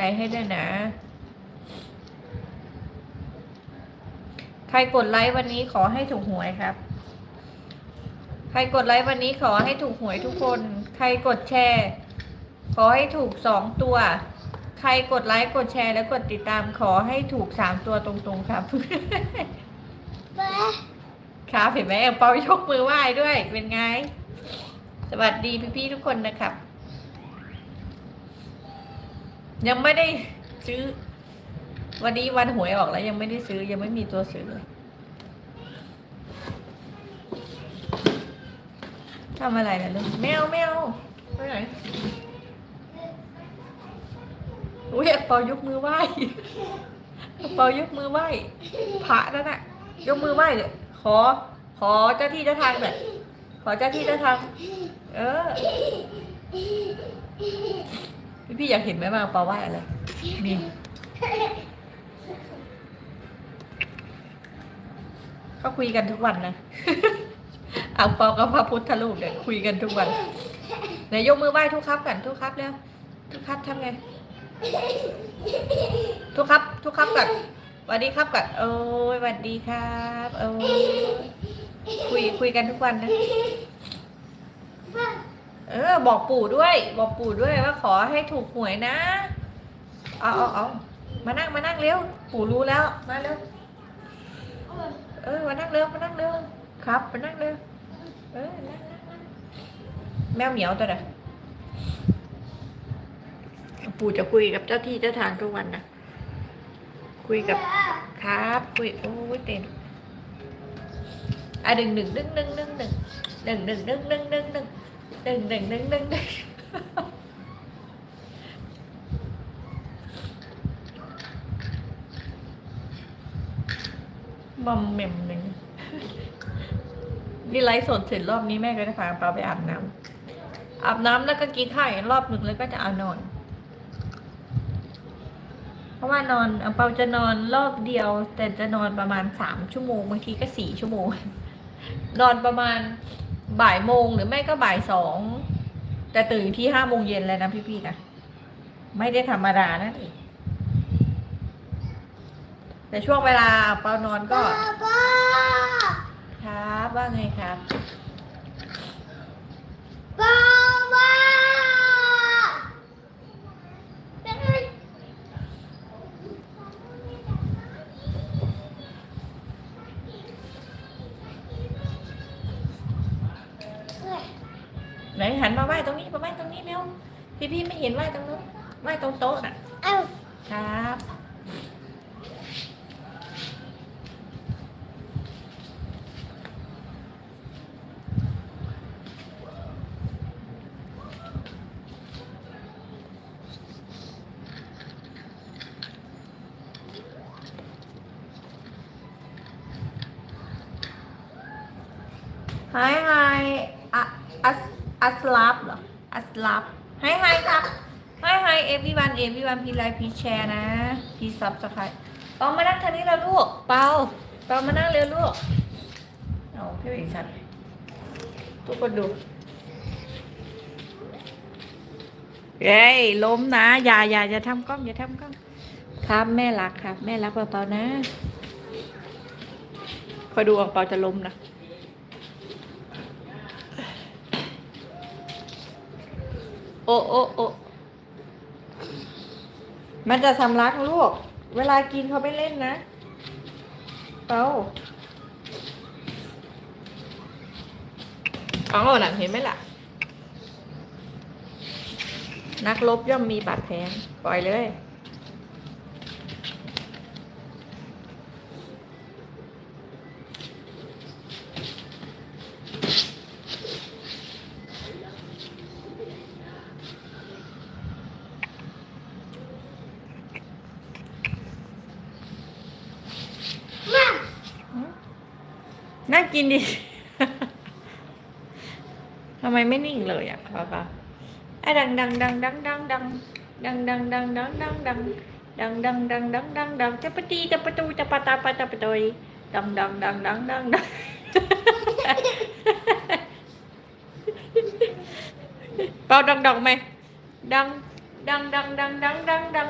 ใจให้ด้วยนะ ใครกดไลค์วันนี้ขอให้ถูกหวยครับ ใครกดไลค์วันนี้ขอให้ถูกหวยทุกคน ใครกดแชร์ ขอให้ถูกสองตัว ใครกดไลค์กดแชร์แล้วกดติดตามขอให้ถูกสามตัวตรงๆครับครับเห็นไหมแองเปายกมือไหว้ด้วยเป็นไง สวัสดีพี่ๆทุกคนนะครับ ยังไม่ได้ซื้อ วันนี้วันหวยออกแล้ว ยังไม่ได้ซื้อ ยังไม่มีตัวซื้อเลยทำอะไรนะลูกแมวแมวไปไหนอุ้ยแองเปายกมือไหว้แองเปายกมือไหว้พระนั่นน่ะ ยกมือไหว้เลยขอ ขอเจ้าที่เจ้าทางหน่อยขอเจ้าที่เจ้าทาง เออ อยากเห็นไหมว่าเปาไหว้อะไรนี่เขาคุยกันทุกวันนะอ่างเปากับพระพุทธรูปเนี่ยคุยกันทุกวันไหนยกมือไหว้ทุกครับกันทุกครับแล้วทุกครับทำไง ทุกครับ ทุกครับกันสวัสดีครับกันโอ้ยสวัสดีครับ โอ้ยคุยคุยกันทุกวันนะเออ บอกปู่ด้วย บอกปู่ด้วยว่าขอให้ถูกหวยนะ เอาเอาเอามานั่งมานั่งเร็ว ปู่รู้แล้ว มาเร็ว เออ มานั่งเร็ว มานั่งเร็ว ครับ มานั่งเร็ว เออ นั่งนั่งนั่งแมวเหมียวตัวไหนปู่จะคุยกับเจ้าที่เจ้าทางทุกวันนะ คุยกับครับ คุย โอ้ยเต้นอะหนึ่งหนึ่งหนึ่งหนึ่งหนึ่งหนึ่งหนึ่งหนึ่งหนึ่งหนึ่งหนึ่ง หนึ่งดึงดึงดึงดึงดึงมอมเมมหนึ่งนี่ไลฟ์สดเสร็จรอบนี้แม่ก็จะพาเปาไปอาบน้ำอาบน้ำแล้วก็กินข้าวอีกรอบหนึ่งแล้วก็จะเอานอน เพราะว่านอนเปาจะนอนรอบเดียว แต่จะนอนประมาณสามชั่วโมงบางทีก็สี่ชั่วโมง นอนประมาณ บ่ายโมงหรือไม่ก็บ่ายสองแต่ตื่นที่ห้าโมงเย็นเลยนะพี่ๆนะไม่ได้ธรรมดานั่นเองแต่ช่วงเวลาเปานอนก็ป้าครับว่าไงครับ ไหนหันมาไหว้ตรงนี้มาไหว้ตรงนี้เร็วพี่ๆไม่เห็นไหว้ตรงนู้นไหว้ตรงโต๊ะน่ะเอ้าครับไฮไฮ อัสลับเหรอ อัสลับไฮไฮครับไฮไฮเอวีวันเอวีวันพีไลพีแชร์นะพีซับสไครต์เปามานั่งทางนี้แล้วลูก เปาเปามานั่งเร็วลูก เอาพี่เอกชัดทุกคนดูเย้ยล้มนะ อย่าอย่าอย่าทำกล้องอย่าทำกล้อง ครับแม่รักครับ แม่รักเปาๆนะ คอยดูอังเปาจะล้มนะ โอ้โอ้โอ้มันจะสำลักลูก เวลากินเขาไม่เล่นนะเปาเอาหนังเห็นไหมล่ะ นักลบย่อมมีบาดแผลปล่อยเลย มา นั่งกินดิทำไมไม่นิ่งเลยอะป้าป้าไอ้ดังดังดังดังดังดังดังดังดังดังดังดังดังดังดังดังดังดังจะปตีจะปะตูจะปะตาปะตาปะตอยดังดังดังดังดังดังเป่าดังดังไหมดังดังดังดังดังดังดัง